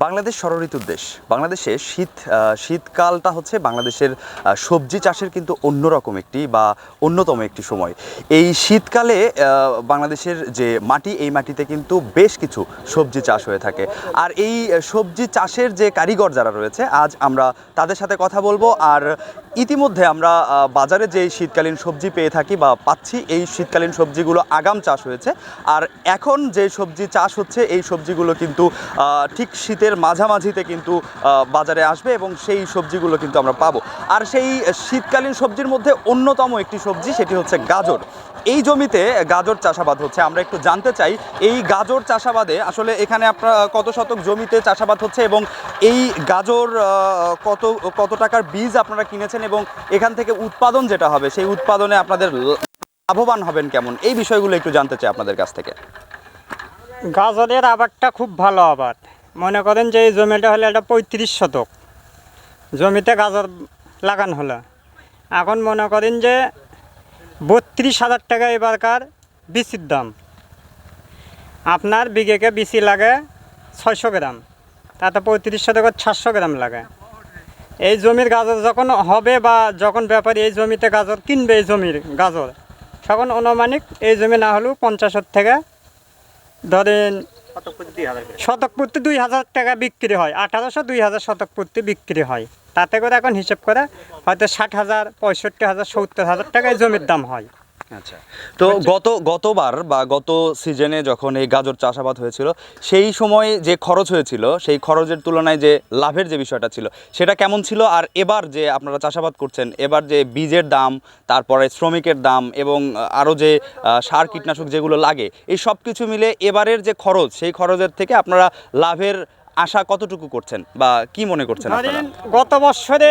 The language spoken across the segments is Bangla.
বাংলাদেশ ষড়ঋতুর দেশ। বাংলাদেশে শীত শীতকালটা হচ্ছে বাংলাদেশের সবজি চাষের কিন্তু অন্যরকম একটি বা অন্যতম একটি সময়। এই শীতকালে বাংলাদেশের যে মাটি, এই মাটিতে কিন্তু বেশ কিছু সবজি চাষ হয়ে থাকে। আর এই সবজি চাষের যে কারিগর যারা রয়েছে, আজ আমরা তাদের সাথে কথা বলব। আর ইতিমধ্যে আমরা বাজারে যে শীতকালীন সবজি পেয়ে থাকি বা পাচ্ছি, এই শীতকালীন সবজিগুলো আগাম চাষ হয়েছে। আর এখন যে সবজি চাষ হচ্ছে, এই সবজিগুলো কিন্তু ঠিক ঠিক শীতের মাঝামাঝিতে কিন্তু বাজারে আসবে এবং সেই সবজিগুলো কিন্তু আমরা পাবো। আর সেই শীতকালীন সবজির মধ্যে অন্যতম একটি সবজি সেটি হচ্ছে গাজর। এই জমিতে গাজর চাষাবাদ হচ্ছে। আমরা একটু জানতে চাই, এই গাজর চাষাবাদে আসলে এখানে আপনার কত শতক জমিতে চাষাবাদ হচ্ছে এবং এই গাজর কত কত টাকার বীজ আপনারা কিনেছেন এবং এখান থেকে উৎপাদন যেটা হবে, সেই উৎপাদনে আপনাদের লাভবান হবেন কেমন? এই বিষয়গুলো একটু জানতে চাই আপনাদের কাছ থেকে। গাজরের আবাদটা খুব ভালো আবাদ। মনে করেন যে এই জমিটা হলে এটা পঁয়ত্রিশ শতক। জমিতে গাজর লাগানো হলো। এখন মনে করেন যে বত্রিশ হাজার টাকা এবারকার বিচির দাম। আপনার বিঘেকে বিচি লাগে ছয়শো গ্রাম। তাতে পঁয়ত্রিশ শতকের সাতশো গ্রাম লাগে। এই জমির গাজর যখন হবে বা যখন ব্যাপারী এই জমিতে গাজর কিনবে, এই জমির গাজর, তখন অনুমানিক এই জমি না হলেও পঞ্চাশের থেকে ধরেন শতক প্রতি দুই হাজার টাকা বিক্রি হয়। আঠারোশো দুই হাজার শতকপূর্তি প্রতি বিক্রি হয়। তাতে করে এখন হিসেব করে হয়তো ষাট হাজার, পঁয়ষট্টি হাজার, সত্তর হাজার টাকায় জমির দাম হয়। আচ্ছা। তো গত গতবার বা গত সিজনে যখন এই গাজর চাষাবাদ হয়েছিল সেই সময় যে খরচ হয়েছিল সেই খরচের তুলনায় যে লাভের যে বিষয়টা ছিল সেটা কেমন ছিল? আর এবার যে আপনারা চাষাবাদ করছেন এবার যে বীজের দাম তারপরে শ্রমিকের দাম এবং আরও যে সার কীটনাশক যেগুলো লাগে এই সব কিছু মিলে এবারের যে খরচ সেই খরচের থেকে আপনারা লাভের আশা কতটুকু করছেন? বা কি মনে করছেন গত বছরে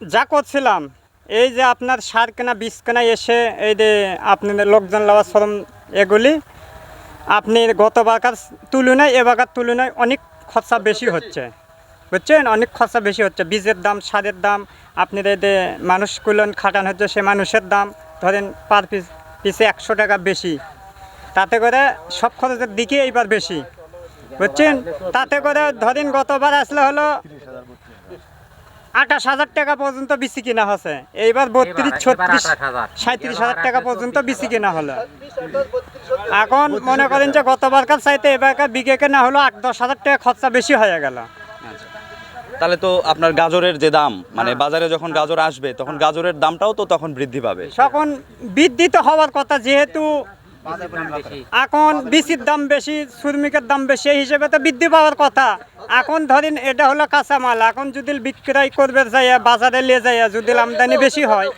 যা করছিলাম এই যে আপনার সার কেনা বীজ কেনা এসে এই যে আপনাদের লোকজন লাওয়া শ্রম এগুলি, আপনি গতবারকার তুলনায় এবারকার তুলনায় অনেক খরচা বেশি হচ্ছে। বুঝছেন? অনেক খরচা বেশি হচ্ছে। বীজের দাম, সারের দাম আপনার এই যে মানুষগুলো খাটানো হচ্ছে, সে মানুষের দাম ধরেন পার পিস, পিসে একশো টাকা বেশি। তাতে করে সব খরচের দিকে এইবার বেশি। বুঝছেন? তাতে করে ধরেন গতবার আসলে হলো আঠাশ হাজার টাকা পর্যন্ত বিসি কিনা হচ্ছে। এইবার বত্রিশ ছত্রিশ সাঁত্রিশ হাজার টাকা পর্যন্ত বিসি কিনা হলো। এখন মনে করেন যে গতবারকার চাইতে এবারকার বিঘে কেনা হলো আট দশ হাজার টাকা খরচা বেশি হয়ে গেল। তাহলে তো আপনার গাজরের যে দাম মানে বাজারে যখন গাজর আসবে তখন গাজরের দামটাও তো তখন বৃদ্ধি পাবে। তখন বৃদ্ধি তো হওয়ার কথা যেহেতু এখন বিচির দাম বেশি শ্রমিকের দাম বেশি এই হিসেবে তো বৃদ্ধি পাওয়ার কথা। এখন ধরেন এটা হলো কাঁচামাল এখন যদি বিক্রয় করবে যাইয়া, বাজারে নিয়ে যাইয়া যদি আমদানি বেশি হয়,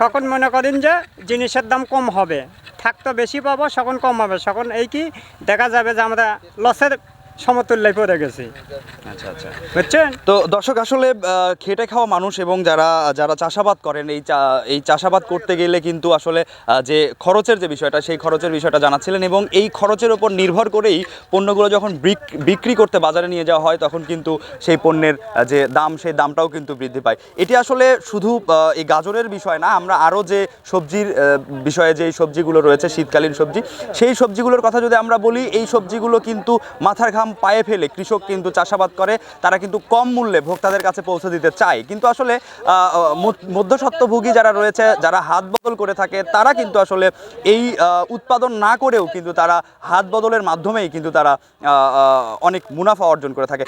সকল মনে করেন যে জিনিসের দাম কম হবে। থাকতো বেশি পাবো, সকল কম হবে। সকল এই কি, দেখা যাবে যে আমরা লসের সমতুল্যায় পড়ে গেছি। আচ্ছা আচ্ছা। বুঝছেন? তো দর্শক আসলে খেটে খাওয়া মানুষ এবং যারা যারা চাষাবাদ করেন এই এই চাষাবাদ করতে গেলে কিন্তু আসলে যে খরচের যে বিষয়টা সেই খরচের বিষয়টা জানাচ্ছিলেন এবং এই খরচের ওপর নির্ভর করেই পণ্যগুলো যখন বিক- বিক্রি করতে বাজারে নিয়ে যাওয়া হয় তখন কিন্তু সেই পণ্যের যে দাম সেই দামটাও কিন্তু বৃদ্ধি পায়। এটি আসলে শুধু এই গাজরের বিষয় না আমরা আরও যে সবজির বিষয়ে যে সবজিগুলো রয়েছে শীতকালীন সবজি সেই সবজিগুলোর কথা যদি আমরা বলি এই সবজিগুলো কিন্তু মাথার ঘাম পায়ে ফেলে কৃষক কিন্তু চাষাবাদ করে, তারা কিন্তু কম মূল্যে ভোক্তাদের কাছে পৌঁছে দিতে চায়। কিন্তু আসলে মধ্যস্বত্বভোগী যারা রয়েছে, যারা হাত বদল করে থাকে, তারা কিন্তু আসলে এই উৎপাদন না করেও কিন্তু তারা হাত বদলের মাধ্যমেই কিন্তু তারা অনেক মুনাফা অর্জন করে থাকে।